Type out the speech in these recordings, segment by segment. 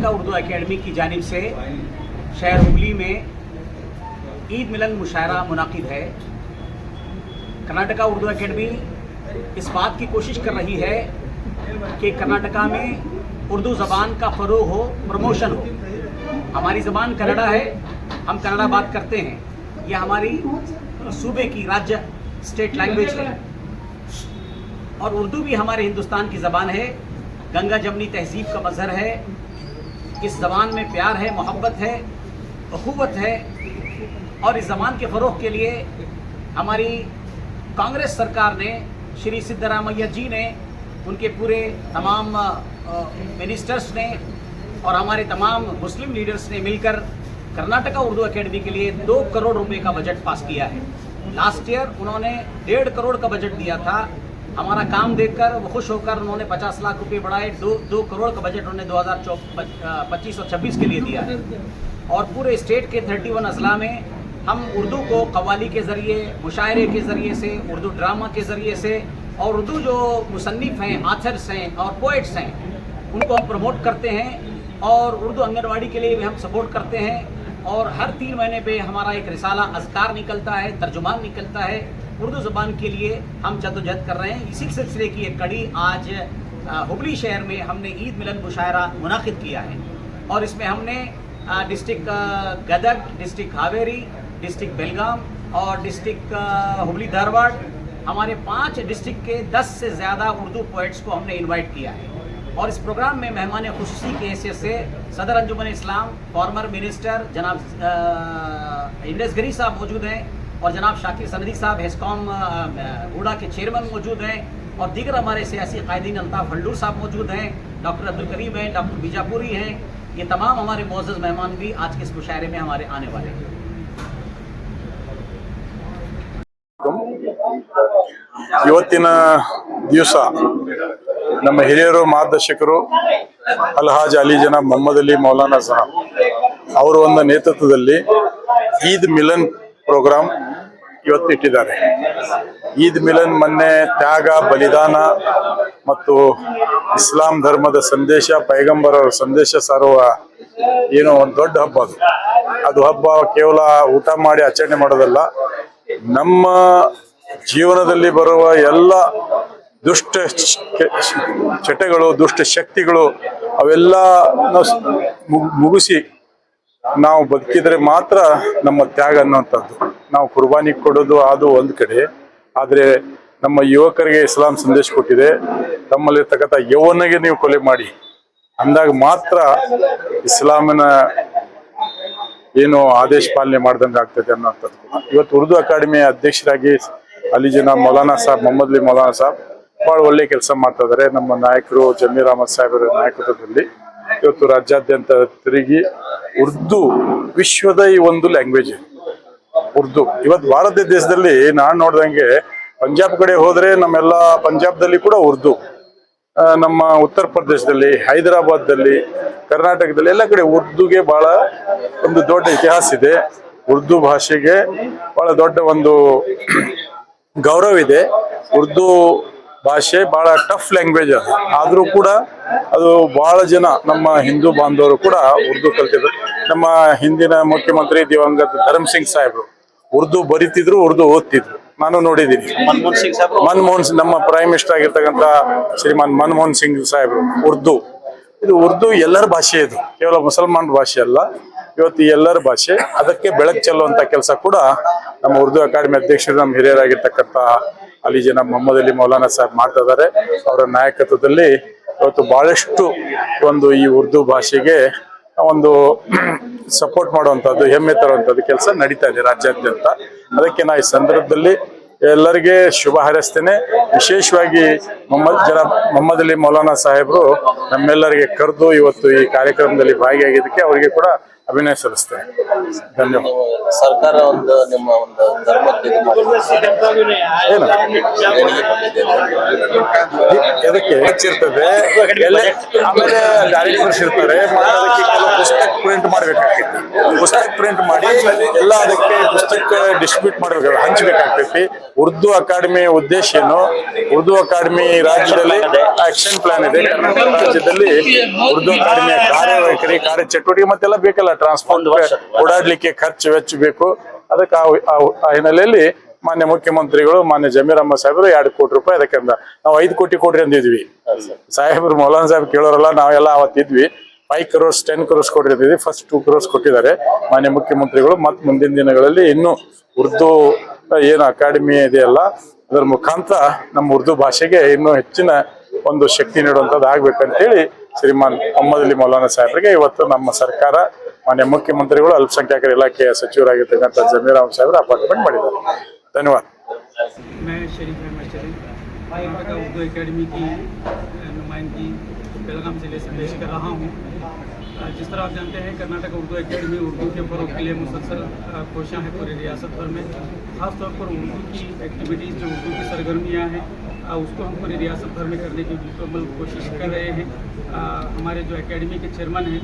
Karnataka Urdu academy की जानब से शहर हुगली में ईद मिलन मुशायरा मुनद है। कर्नाटका उर्दू अकेडमी इस बात की कोशिश कर रही है कि कर्नाटका में उर्दू ज़बान का फ़रोग हो, प्रमोशन हो। हमारी ज़बान कन्नड़ा है, हम कन्नड़ा बात करते हैं। यह हमारी सूबे की राज्य स्टेट लैंग्वेज है। और उर्दू भी हमारे हिंदुस्तान की ज़बान है। गंगा जमनी तहजीब का मज़हर है। इस ज़बान में प्यार है, मोहब्बत है, अखुवत है, और इस ज़बान के फ़रोग के लिए हमारी कांग्रेस सरकार ने, श्री सिद्धरामैया जी ने, उनके पूरे तमाम मिनिस्टर्स ने, और हमारे तमाम मुस्लिम लीडर्स ने मिलकर कर्नाटका उर्दू एकेडमी के लिए दो करोड़ रुपए का बजट पास किया है। लास्ट ईयर उन्होंने डेढ़ करोड़ का बजट दिया था। हमारा काम देखकर खुश होकर उन्होंने 50 लाख रुपए बढ़ाए, दो दो करोड़ का बजट उन्होंने दो हज़ार पच्चीस और छब्बीस के लिए दिया है। और पूरे स्टेट के 31 अजला में हम उर्दू को कवाली के ज़रिए, मुशायरे के ज़रिए से, उर्दू ड्रामा के ज़रिए से, और उर्दू जो मुसन्फ़ हैं, आथर्स हैं, और पोइट्स हैं, उनको हम प्रमोट करते हैं, और उर्दू आंगनबाड़ी के लिए भी हम सपोर्ट करते हैं, और हर तीन महीने पे हमारा एक रिसाला, अजकार निकलता है, तर्जुमान निकलता है उर्दू ज़बान के लिए हम जदोजहद कर रहे हैं। इसी सिलसिले की एक कड़ी आज हुगली शहर में हमने ईद मिलन मुशायरा मुनद किया है। और इसमें हमने district Gadag, district Haveri, district Belgaum और डिस्ट्रिक्ट हुगली धारवाड़, हमारे पाँच डिस्ट्रिक्ट के दस से ज़्यादा उर्दू पोइट्स को हमने इनवाइट किया है। और इस प्रोग्राम में मेहमान खुशी की हैसियत से सदर अंजुमन इस्लाम फॉर्मर मिनिस्टर जनाब इंडस गरी साहब मौजूद हैं। और जनाब शाकिर सनदी साहब हेस्कॉम हूडा के चेयरमैन मौजूद हैं और दीगर हमारे सियासी कायदीन अल्ताफ़ हल्डूर साहब मौजूद हैं डॉक्टर अब्दुल करीम हैं डॉक्टर बीजापुरी हैं ये तमाम हमारे मोज़ मेहमान भी आज के इस मुशायरे में हमारे आने वाले हैं ಇವತ್ತಿನ ದಿವಸ ನಮ್ಮ ಹಿರಿಯರು ಮಾರ್ಗದರ್ಶಕರು ಅಲ್ಹಾಜ್ ಅಲಿ ಜನ ಮೊಹಮ್ಮದ್ ಅಲಿ ಮೌಲಾನಾ ಸಾಹಬ್ ಅವರ ಒಂದು ನೇತೃತ್ವದಲ್ಲಿ ಈದ್ ಮಿಲನ್ ಪ್ರೋಗ್ರಾಮ್ ಇವತ್ತು ಇಟ್ಟಿದ್ದಾರೆ. ಈದ್ ಮಿಲನ್ ಮೊನ್ನೆ ತ್ಯಾಗ, ಬಲಿದಾನ ಮತ್ತು ಇಸ್ಲಾಂ ಧರ್ಮದ ಸಂದೇಶ, ಪೈಗಂಬರ ಸಂದೇಶ ಸಾರುವ ಏನೋ ಒಂದು ದೊಡ್ಡ ಹಬ್ಬ ಅದು. ಅದು ಹಬ್ಬ ಕೇವಲ ಊಟ ಮಾಡಿ ಆಚರಣೆ ಮಾಡೋದಲ್ಲ, ನಮ್ಮ ಜೀವನದಲ್ಲಿ ಬರುವ ಎಲ್ಲ ದುಷ್ಟ ಚಟಗಳು ದುಷ್ಟ ಶಕ್ತಿಗಳು ಅವೆಲ್ಲ ಮುಗಿಸಿ ನಾವು ಬದುಕಿದ್ರೆ ಮಾತ್ರ ನಮ್ಮ ತ್ಯಾಗ ಅನ್ನುವಂಥದ್ದು. ನಾವು ಕುರ್ಬಾನಿ ಕೊಡೋದು ಅದು ಒಂದು ಕಡೆ. ಆದರೆ ನಮ್ಮ ಯುವಕರಿಗೆ ಇಸ್ಲಾಂ ಸಂದೇಶ ಕೊಟ್ಟಿದೆ. ತಮ್ಮಲ್ಲಿರ್ತಕ್ಕಂಥ ಯೌವನಿಗೆ ನೀವು ಕೊಲೆ ಮಾಡಿ. ಅಂದಾಗ ಮಾತ್ರ ಇಸ್ಲಾಮಿನ ಏನು ಆದೇಶ ಪಾಲನೆ ಮಾಡ್ದಂಗೆ ಆಗ್ತದೆ ಅನ್ನೋಂಥದ್ದು ಇವತ್ತು ಉರ್ದು ಅಕಾಡೆಮಿಯ ಅಧ್ಯಕ್ಷರಾಗಿ ಅಲ್ಲಿ ಜನ ಮೌಲಾನಾ ಸಾಹಬ್ ಮೊಹಮ್ಮದ್ ಅಲಿ ಮೌಲಾನಾ ಸಾಬ್ ಭಾಳ ಒಳ್ಳೆ ಕೆಲಸ ಮಾಡ್ತಾ ಇದ್ದಾರೆ. ನಮ್ಮ ನಾಯಕರು ಜಮೀರ್ ಅಹಮದ್ ಸಾಹೇಬರ ನಾಯಕತ್ವದಲ್ಲಿ. ಇವತ್ತು ರಾಜ್ಯಾದ್ಯಂತ ತಿರುಗಿ ಉರ್ದು ವಿಶ್ವದ ಈ ಒಂದು ಲ್ಯಾಂಗ್ವೇಜ್ ಉರ್ದು. ಇವತ್ತು ಭಾರತ ದೇಶದಲ್ಲಿ ನಾನು ನೋಡ್ದಂಗೆ ಪಂಜಾಬ್ ಕಡೆ ಹೋದ್ರೆ ನಮ್ಮೆಲ್ಲ ಪಂಜಾಬ್ದಲ್ಲಿ ಕೂಡ ಉರ್ದು. ನಮ್ಮ ಉತ್ತರ ಪ್ರದೇಶದಲ್ಲಿ, ಹೈದರಾಬಾದ್ದಲ್ಲಿ, ಕರ್ನಾಟಕದಲ್ಲಿ ಎಲ್ಲ ಕಡೆ ಉರ್ದುಗೆ ಬಹಳ ಒಂದು ದೊಡ್ಡ ಇತಿಹಾಸ ಇದೆ. ಉರ್ದು ಭಾಷೆಗೆ ಬಹಳ ದೊಡ್ಡ ಒಂದು ಗೌರವ ಇದೆ. ಉರ್ದು ಭಾಷೆ ಬಹಳ ಟಫ್ ಲ್ಯಾಂಗ್ವೇಜ್ ಆದರೂ ಕೂಡ ಅದು ಬಹಳ ಜನ ನಮ್ಮ ಹಿಂದೂ ಬಾಂಧವರು ಕೂಡ ಉರ್ದು ಕಲ್ತಿದ್ರು. ನಮ್ಮ ಹಿಂದಿನ ಮುಖ್ಯಮಂತ್ರಿ ದಿವಂಗತ ಧರ್ಮ ಸಿಂಗ್ ಸಾಹೇಬ್ರು ಉರ್ದು ಬರಿತಿದ್ರು ಉರ್ದು ಓದ್ತಿದ್ರು. ನಾನು ನೋಡಿದ್ದೀನಿ. ಮನಮೋಹನ್ ಸಿಂಗ್ ಸಾಹೇಬ್ರು? ಮನಮೋಹನ್ ಸಿಂಗ್ ನಮ್ಮ ಪ್ರೈಮ್ ಮಿನಿಸ್ಟರ್ ಆಗಿರ್ತಕ್ಕಂಥ ಶ್ರೀಮಾನ್ ಮನಮೋಹನ್ ಸಿಂಗ್ ಸಾಹೇಬ್ರು ಉರ್ದು. ಇದು ಉರ್ದು ಎಲ್ಲರ ಭಾಷೆ ಇದು. ಕೇವಲ ಮುಸಲ್ಮಾನ್ ಭಾಷೆ ಅಲ್ಲ. ಇವತ್ತು ಎಲ್ಲರ ಭಾಷೆ. ಅದಕ್ಕೆ ಬೆಳಕು ಚೆಲ್ಲುವಂತ ಕೆಲಸ ಕೂಡ ನಮ್ಮ ಉರ್ದು ಅಕಾಡೆಮಿ ಅಧ್ಯಕ್ಷರು ನಮ್ಮ ಹಿರಿಯರಾಗಿರ್ತಕ್ಕಂಥ ಅಲಿ ಜನ ಮೊಹಮ್ಮದ್ ಅಲಿ ಮೌಲಾನಾ ಸಾಹೇಬ್ ಮಾಡ್ತಾ ಇದ್ದಾರೆ. ಅವರ ನಾಯಕತ್ವದಲ್ಲಿ ಇವತ್ತು ಬಹಳಷ್ಟು ಒಂದು ಈ ಉರ್ದು ಭಾಷೆಗೆ ಒಂದು ಸಪೋರ್ಟ್ ಮಾಡುವಂಥದ್ದು ಹೆಮ್ಮೆ ತರುವಂಥದ್ದು ಕೆಲಸ ನಡೀತಾ ಇದೆ ರಾಜ್ಯಾದ್ಯಂತ. ಅದಕ್ಕೆ ನಾ ಈ ಸಂದರ್ಭದಲ್ಲಿ ಎಲ್ಲರಿಗೆ ಶುಭ ಹಾರೈಸ್ತೇನೆ. ವಿಶೇಷವಾಗಿ ಮೊಹಮ್ಮದ್ ಜನ ಮೊಹಮ್ಮದ್ ಅಲಿ ಮೌಲಾನಾ ಸಾಹೇಬರು ನಮ್ಮೆಲ್ಲರಿಗೆ ಕರೆದು ಇವತ್ತು ಈ ಕಾರ್ಯಕ್ರಮದಲ್ಲಿ ಭಾಗಿಯಾಗಿದ್ದಕ್ಕೆ ಅವರಿಗೆ ಕೂಡ ಅಭಿನಯ ಸಲ್ಲಿಸ್ತೇನೆ. ಧನ್ಯವಾದ. ಸರ್ಕಾರ ಒಂದು ನಿಮ್ಮ ಒಂದು ಧರ್ಮಕ್ಕೆ. ಏನು ಹೆಚ್ಚಿರ್ತದೆ. ಆಮೇಲೆ ಇರ್ತಾರೆ ಕೆಲವು ಪುಸ್ತಕ ಪ್ರಿಂಟ್ ಮಾಡ್ಬೇಕಾಗ್ತೈತಿ. ಪುಸ್ತಕ ಪ್ರಿಂಟ್ ಮಾಡಿ ಎಲ್ಲ ಅದಕ್ಕೆ ಪುಸ್ತಕ ಡಿಸ್ಟ್ರಿಬ್ಯೂಟ್ ಮಾಡ್ಬೇಕು ಹಂಚ್ಬೇಕಾಗ್ತೈತಿ. ಉರ್ದು ಅಕಾಡೆಮಿ ಉದ್ದೇಶ ಏನು? ಉರ್ದು ಅಕಾಡೆಮಿ ರಾಜ್ಯದಲ್ಲಿ ಆಕ್ಷನ್ ಪ್ಲಾನ್ ಇದೆ. ಕರ್ನಾಟಕ ರಾಜ್ಯದಲ್ಲಿ ಉರ್ದು ಅಕಾಡೆಮಿಯ ಕಾರ್ಯವೈಖರಿ ಕಾರ್ಯ ಚಟುವಟಿಕೆ ಮತ್ತೆಲ್ಲ ಬೇಕಲ್ಲ? ಟ್ರಾನ್ಸ್ಪೋರ್ಟ್ ಓಡಾಡ್ಲಿಕ್ಕೆ ಖರ್ಚು ವೆಚ್ಚ ಬೇಕು. ಅದಕ್ಕೆ ಆ- ಹಿನ್ನೆಲೆಯಲ್ಲಿ ಮಾನ್ಯ ಮುಖ್ಯಮಂತ್ರಿಗಳು, ಮಾನ್ಯ ಜಮೀರಮ್ಮ ಸಾಹೇಬರು ಎರಡು ಕೋಟಿ ರೂಪಾಯಿ ಅದಕ್ಕೆ ಅಂದ ನಾವು ಐದು ಕೋಟಿ ಕೊಡ್ರಿ ಅಂದಿದ್ವಿ. ಸಾಹೇಬ್ರು ಮೌಲಾನ್ ಸಾಹೇಬ್ ಕೇಳೋರಲ್ಲ, ನಾವೆಲ್ಲ ಅವತ್ತಿದ್ವಿ ಫೈವ್ ಕ್ರೋರ್ಸ್ ಟೆನ್ ಕ್ರೋರ್ಸ್ ಅಂತಿದ್ವಿ ಫಸ್ಟ್ ಟೂ ಕ್ರೋರ್ಸ್ ಕೊಟ್ಟಿದ್ದಾರೆ ಮಾನ್ಯ ಮುಖ್ಯಮಂತ್ರಿಗಳು. ಮತ್ತು ಮುಂದಿನ ದಿನಗಳಲ್ಲಿ ಇನ್ನೂ ಉರ್ದು ಏನು ಅಕಾಡೆಮಿ ಇದೆಯಲ್ಲ, ಅದರ ಮುಖಾಂತರ ನಮ್ಮ ಉರ್ದು ಭಾಷೆಗೆ ಇನ್ನೂ ಹೆಚ್ಚಿನ ಒಂದು ಶಕ್ತಿ ನೀಡುವಂಥದ್ದು ಆಗ್ಬೇಕಂತೇಳಿ ಶ್ರೀಮಾನ್ ಮೊಹಮ್ಮದ್ ಅಲಿ ಮೌಲಾನ ಸಾಹೇಬ್ರಿಗೆ ಇವತ್ತು ನಮ್ಮ ಸರ್ಕಾರ ಮಾನ್ಯ ಮುಖ್ಯಮಂತ್ರಿಗಳು ಅಲ್ಪಸಂಖ್ಯಾತರ ಇಲಾಖೆಯ ಸಚಿವರಾಗಿರ್ತಕ್ಕಂಥ ಜಮೀರ್ ಅಹಮದ್ ಸಾಹೇಬ್ರು ಅಪಾಯಿಂಟ್ಮೆಂಟ್ ಮಾಡಿದ್ದಾರೆ ಧನ್ಯವಾದ मैं शरीफ अहमद शरीफ कर्नाटका उर्दू एकेडमी की अ, नुमाइंदगी बेलगाम जिले से पेश कर रहा हूँ अ, जिस तरह आप जानते हैं कर्नाटक उर्दू एकेडमी उर्दू के फ़रोग के लिए मुसलसल अ, कोशियाँ हैं पूरी रियासत भर में ख़ासतौर पर उर्दू की एक्टिविटीज़ जो उर्दू की सरगर्मियाँ हैं अ, उसको हम पूरे रियासत भर में करने की मुकम्मल कोशिश कर रहे हैं। हमारे जो एकेडमी के चेयरमैन हैं,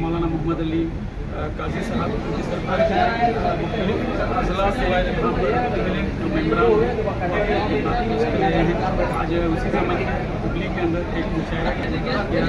मौलाना मोहम्मद अली काजी साहब, उनकी सरकार के आज उसी समय हुगली के अंदर एक मुशाह गया